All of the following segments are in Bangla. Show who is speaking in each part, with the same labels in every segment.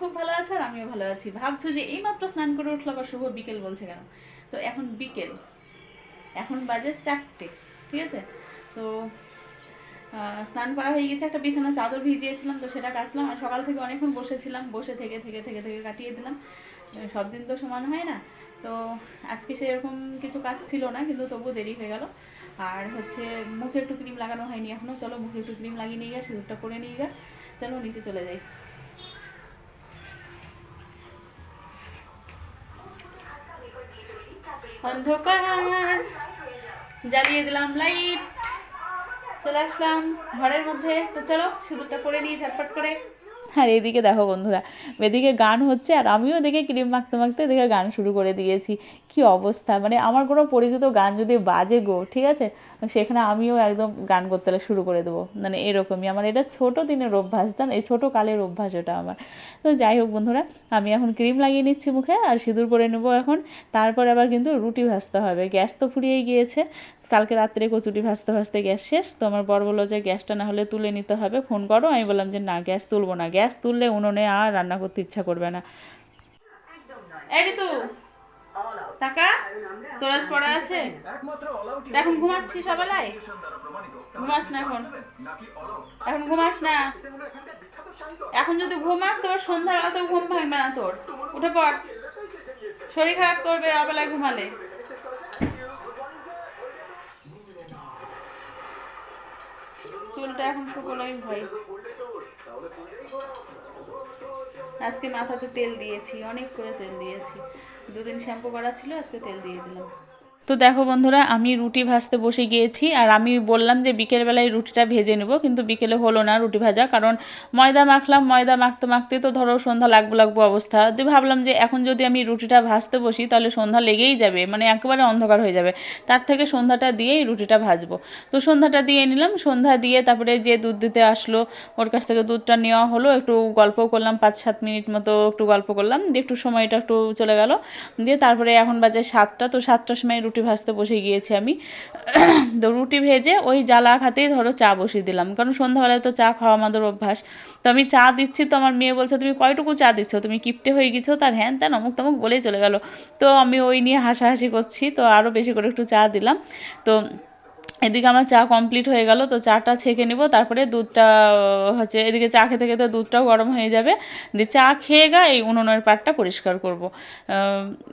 Speaker 1: খুব ভালো আছে আর আমিও ভালো আছি। ভাবছ যে এইমাত্র স্নান করে উঠল বা শুভ বিকেল বলছে কেন? তো এখন বিকেল। এখন বাজে চারটে, ঠিক আছে? তো স্নান করা হয়ে গেছে, একটা বিছানা চাদর ভিজিয়েছিলাম, তো সেটা কাচলাম আর সকাল থেকে অনেকক্ষণ বসেছিলাম, বসে থেকে থেকে থেকে থেকে কাটিয়ে দিলাম। সব দিন তো সমান হয় না। তো আজকে সেরকম কিছু কাজ ছিল না, কিন্তু তবুও দেরি হয়ে গেল। আর হচ্ছে মুখে একটু ক্রিম লাগানো হয়নি এখনও চলো মুখে একটু ক্রিম লাগিয়ে নিয়ে গা সিঁদুরটা করে নিয়ে গা চলো নিচে চলে যাই। অন্ধকার জ্বালিয়ে দিলাম লাইট চলে আসলাম ঘরের মধ্যে। তো চলো সুদুরটা পরে নিয়ে ঝটপট করে আর এদিকে দেখো বন্ধুরা, এদিকে গান হচ্ছে আর আমিও দেখে ক্রিম মাখতে মাখতে দেখে গান শুরু করে দিয়েছি। কি অবস্থা? মানে আমার কোনো পরিচিত গান যদি বাজে গো, ঠিক আছে? সেখানে আমিও একদম গান করতে শুরু করে দেবো। মানে এরকমই। আমার এটা ছোটো দিনের অভ্যাস, জান? এই ছোটো কালের অভ্যাস ওটা আমার। তো যাই হোক বন্ধুরা, আমি এখন ক্রিম লাগিয়ে নিচ্ছি মুখে আর সিঁদুর পরে নেব এখন। তারপর আবার কিন্তু রুটি ভাজতে হবে। গ্যাস তো ফুরিয়ে গিয়েছে। কালকে রাত্রে কচুটি ভাজতে ভাজতে গ্যাস শেষ, তো আমার বর বলল যে গ্যাসটা না হলে তুলে নিতে হবে, ফোন করো। আমি বললাম যে না, গ্যাস তুলবো না। গ্যাস তুললে উনুনে আর রান্না করতে ইচ্ছা করবে না। এই ঋতু টাকা এখন ঘুমাচ্ছি ঘুমাস না এখন। এখন ঘুমাস না? এখন যদি ঘুমাস তো না তোর। উঠে পড়। শরীর খারাপ করবে, অবেলায় ঘুমালে। চুলটা এখন শুকোনোই ভয়। আজকে মাথাতে তেল দিয়েছি, অনেক করে তেল দিয়েছি। দুদিন শ্যাম্পু করা ছিল, আজকে তেল দিয়ে দিলাম। তো দেখো বন্ধুরা, আমি রুটি ভাজতে বসে গিয়েছি, আর আমি বললাম যে বিকেলবেলায় রুটিটা ভেজে নেব, কিন্তু বিকেলে হলো না রুটি ভাজা, কারণ ময়দা মাখলাম, ময়দা মাখতে মাখতে তো ধরো সন্ধ্যা লাগবো লাগবো অবস্থা। দিয়ে ভাবলাম যে এখন যদি আমি রুটিটা ভাজতে বসি, তাহলে সন্ধ্যা লেগেই যাবে মানে একেবারে অন্ধকার হয়ে যাবে। তার থেকে সন্ধ্যাটা দিয়েই রুটিটা ভাজবো। তো সন্ধ্যাটা দিয়ে নিলাম, সন্ধ্যা দিয়ে তারপরে যে দুধ দিতে আসলো, ওর কাছ থেকে দুধটা নেওয়া হলো, একটু গল্প করলাম, পাঁচ সাত মিনিট মতো একটু গল্প করলাম, দিয়ে একটু সময়টা একটু চলে গেল, দিয়ে তারপরে এখন বাজে সাতটা, তো সাতটার সময় রুটি ভাজতে বসে গিয়েছি আমি। তো রুটি ভেজে ওই জ্বালা খাতেই ধরো চা বসিয়ে দিলাম। কারণ সন্ধ্যাবেলায় তো চা খাওয়া আমাদের অভ্যাস। তো আমি চা দিচ্ছি, তো আমার মেয়ে বলছে, তুমি কয়টুকু চা দিচ্ছ? তুমি কিপটে হয়ে গেছো? তার হ্যান ত্যান অমুক তমুক বলেই চলে গেল। তো আমি ওই নিয়ে হাসাহাসি করছি, তো আরও বেশি করে একটু চা দিলাম। তো এদিকে আমার চা কমপ্লিট হয়ে গেল, তো চাটা ছেঁকে নেব, তারপরে দুধটা হচ্ছে এদিকে চা খেতে খেতে দুধটাও গরম হয়ে যাবে। দিয়ে চা খেয়ে গা এই উনুনের পাটটা পরিষ্কার করব।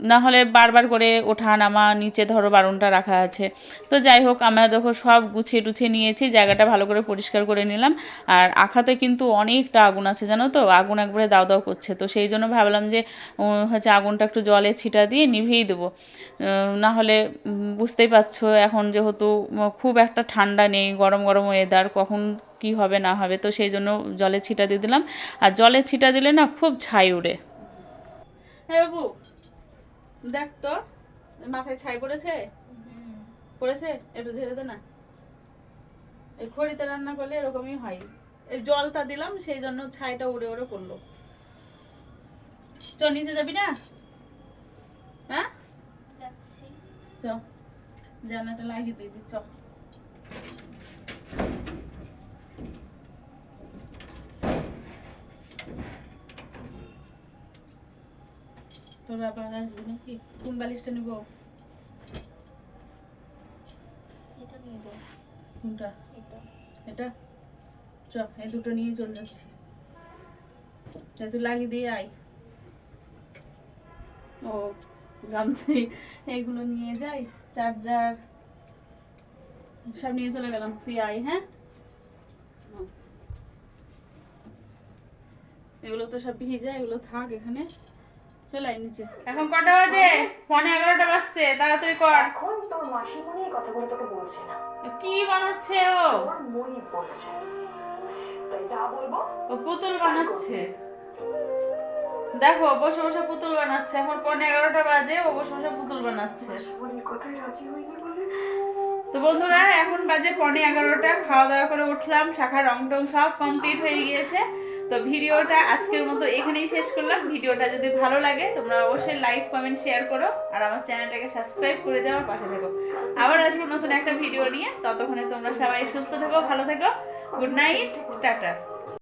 Speaker 1: না হলে বারবার করে ওঠা নামা, নিচে ধরো বারণটা রাখা আছে। তো যাই হোক, আমরা দেখো সব গুছিয়ে টুছিয়ে নিয়েছি, জায়গাটা ভালো করে পরিষ্কার করে নিলাম। আর আখাতে কিন্তু অনেকটা আগুন আছে, জানো তো? আগুন একবারে দাও দাও করছে। তো সেই জন্য ভাবলাম যে হচ্ছে আগুনটা একটু জলে ছিটা দিয়ে নিভিয়েই দেবো। না হলে বুঝতেই পারছ, এখন যেহেতু খুব একটা ঠান্ডা নেই গরম গরম ওয়েদার কখন কি হবে না হবে তো সেই জন্য জলে ছিটা দিয়ে দিলাম। আর জলে ছিটা দিলে না খুব ছাই উড়ে। হ্যাঁ বাবু দেখ তো মাথায় ছাই পড়েছে? পড়েছে? একটু ঝেড়ে দে না। এই খড়িতে রান্না করলে এরকমই হয়। এই জলটা দিলাম সেই জন্য ছাইটা উড়ে উড়ে পড়ল। চ নিচে যাবি না? হ্যাঁ? চ। জানাটা লাগিয়ে দিবি চ তোর আবার আসবি নাকি? কোন বালিশটা নিব? কোনটা? এটা। চ এই দুটো নিয়ে চলে যাচ্ছি। তুই লাগিয়ে দিয়ে আয়। ও। গামছাই এগুলো নিয়ে যাই চার্জার সব নিয়ে চলে গেলাম তুই আয় হ্যাঁ? এগুলো তো সব ভিজে এগুলো থাক এখানে। চলে আয় নিচে। এখন কটা বাজে? ফোনে এগারোটা বাজছে তাড়াতাড়ি কর।
Speaker 2: এখন তোর মাসিমণি এই কথাগুলো তোকে বলছে না।
Speaker 1: কি বানাচ্ছে ও?
Speaker 2: মনি বলছে। তাই যা বলব
Speaker 1: ও পুতুল বানাচ্ছে। দেখো বসে বসে পুতুল বানাচ্ছে। এখন পনেরো এগারোটা বাজে ও বসে বসে পুতুল বানাচ্ছে।
Speaker 2: বলে?
Speaker 1: তো বন্ধুরা এখন বাজে পনে এগারোটা। খাওয়া দাওয়া করে উঠলাম শাখা রং টং সব কমপ্লিট হয়ে গিয়েছে। তো ভিডিওটা আজকের মতো এখানেই শেষ করলাম। ভিডিওটা যদি ভালো লাগে তোমরা অবশ্যই লাইক কমেন্ট শেয়ার করো। আর আমার চ্যানেলটাকে সাবস্ক্রাইব করে দেওয়ার পাশে থেকো। আবার আসব নতুন একটা ভিডিও নিয়ে। ততক্ষণে তোমরা সবাই সুস্থ থেকো ভালো থেকো। Good night tata.